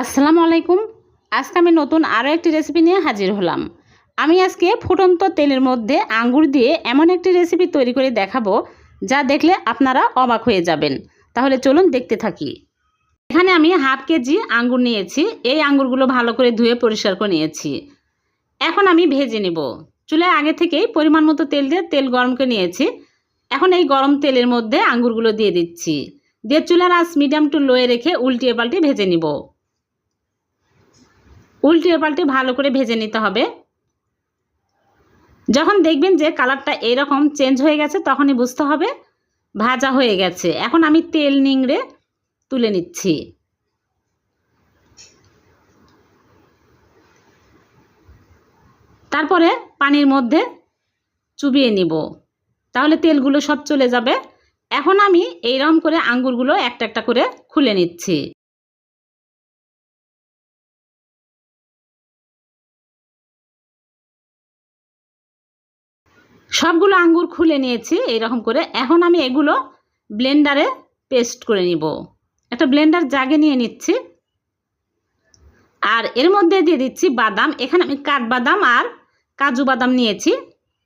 আসসালামু আলাইকুম। আজকে আমি নতুন আরও একটি রেসিপি নিয়ে হাজির হলাম। আমি আজকে ফুটন্ত তেলের মধ্যে আঙ্গুর দিয়ে এমন একটি রেসিপি তৈরি করে দেখাবো, যা দেখলে আপনারা অবাক হয়ে যাবেন। তাহলে চলুন দেখতে থাকি। এখানে আমি হাফ কেজি আঙ্গুর নিয়েছি। এই আঙ্গুরগুলো ভালো করে ধুয়ে পরিষ্কার করে নিয়েছি। এখন আমি ভেজে নেব। চুলায় আগে থেকেই পরিমাণ মতো তেল দিয়ে তেল গরম করে নিয়েছি। এখন এই গরম তেলের মধ্যে আঙ্গুরগুলো দিয়ে দিচ্ছি। দিয়ে চুলার আঁচ মিডিয়াম টু লোয়ে রেখে উল্টিয়ে পাল্টে ভেজে নিব। উল্টিয়ে পাল্টে ভালো করে ভেজে নিতে হবে। যখন দেখবেন যে কালারটা এরকম চেঞ্জ হয়ে গেছে, তখনই বুঝতে হবে, ভাজা হয়ে গেছে। এখন আমি তেল নিংড়ে তুলে নিচ্ছি। তারপরে পানির মধ্যে চুবিয়ে নিব। তাহলে তেলগুলো সব চলে যাবে। এখন আমি এইরকম করে আঙ্গুরগুলো একটা একটা করে খুলে নিচ্ছি। সবগুলো আঙ্গুর খুলে নিয়েছি এইরকম করে। এখন আমি এগুলো ব্লেন্ডারে পেস্ট করে নিব। একটা ব্লেন্ডার জাগে নিয়ে নিচ্ছি। আর এর মধ্যে দিয়ে দিচ্ছি বাদাম। এখানে আমি কাঠবাদাম আর কাজু বাদাম নিয়েছি,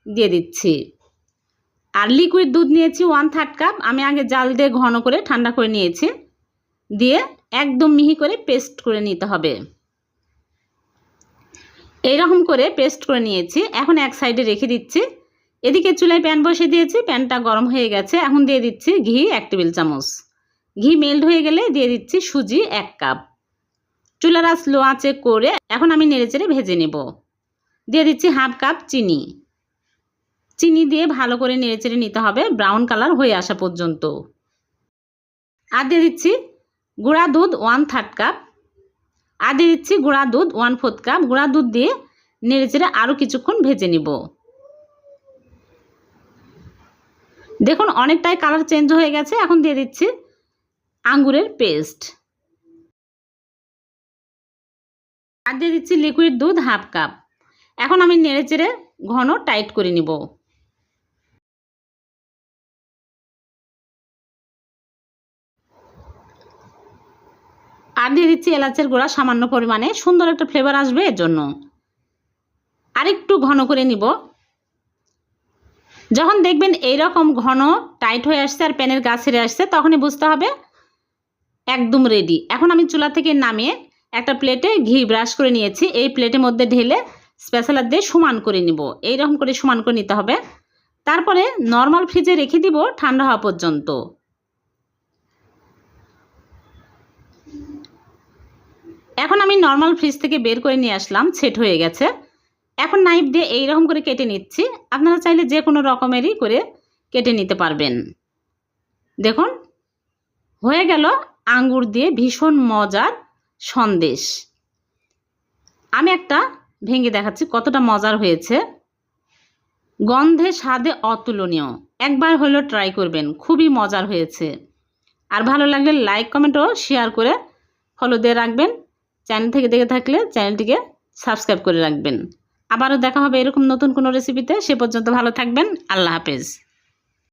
দিয়ে দিচ্ছি। আর লিকুইড দুধ নিয়েছি ওয়ান থার্ড কাপ আমি আগে জাল দিয়ে ঘন করে ঠান্ডা করে নিয়েছি। দিয়ে একদম মিহি করে পেস্ট করে নিতে হবে। এইরকম করে পেস্ট করে নিয়েছি। এখন এক সাইডে রেখে দিচ্ছি। এদিকে চুলায় প্যান বসিয়ে দিয়েছি, প্যানটা গরম হয়ে গেছে, এখন দিয়ে দিচ্ছি ঘি এক টেবিল চামচ। ঘি মেল্ট হয়ে গেলে দিয়ে দিচ্ছি সুজি এক কাপ। চুলার আঁচ লো আঁচে করে এখন আমি নেড়েচেড়ে ভেজে নেব। দিয়ে দিচ্ছি হাফ কাপ চিনি। চিনি দিয়ে ভালো করে নেড়েচেড়ে নিতে হবে, ব্রাউন কালার হয়ে আসা পর্যন্ত। আর দিয়ে দিচ্ছি গুঁড়া দুধ ওয়ান থার্ড কাপ। আর দিয়ে দিচ্ছি গুঁড়া দুধ ওয়ান ফোর্থ কাপ। গুঁড়া দুধ দিয়ে নেড়েচেড়ে আরও কিছুক্ষণ ভেজে নিব। দেখুন, অনেকটাই কালার চেঞ্জ হয়ে গেছে। এখন দিয়ে দিচ্ছি আঙ্গুরের পেস্ট আর দিয়ে দিচ্ছি লিকুইড দুধ হাফ কাপ এখন আমি নেড়ে চেড়ে ঘন টাইট করে নিব। আর দিয়ে দিচ্ছি এলাচের গুঁড়া সামান্য পরিমাণে। সুন্দর একটা ফ্লেভার আসবে এর জন্য। আরেকটু ঘন করে নিব। যখন দেখবেন এইরকম ঘন টাইট হয়ে আসছে আর প্যানের গা ছেড়ে আসছে, তখনই বুঝতে হবে একদম রেডি এখন আমি চুলা থেকে নামিয়ে একটা প্লেটে ঘি ব্রাশ করে নিয়েছি। এই প্লেটের মধ্যে ঢেলে স্পেশালার দিয়ে সমান করে নিব। এইরকম করে সমান করে নিতে হবে। তারপরে নর্মাল ফ্রিজে রেখে দিব ঠান্ডা হওয়া পর্যন্ত। এখন আমি নর্মাল ফ্রিজ থেকে বের করে নিয়ে আসলাম সেট হয়ে গেছে। এখন নাইফ দিয়ে এইরকম করে কেটে নিচ্ছি। আপনারা চাইলে যে কোনো রকমেরই করে কেটে নিতে পারবেন। দেখুন, হয়ে গেল আঙ্গুর দিয়ে ভীষণ মজার সন্দেশ। আমি একটা ভেঙে দেখাচ্ছি, কতটা মজার হয়েছে। গন্ধে, স্বাদে অতুলনীয়। একবার হলেও ট্রাই করবেন, খুবই মজার হয়েছে। আর ভালো লাগলে লাইক কমেন্ট ও শেয়ার করে ফলো দিয়ে রাখবেন। চ্যানেল থেকে দেখে থাকলে চ্যানেলটিকে সাবস্ক্রাইব করে রাখবেন। আবারও দেখা হবে এরকম নতুন কোনো রেসিপিতে সে পর্যন্ত ভালো থাকবেন। আল্লাহ হাফেজ।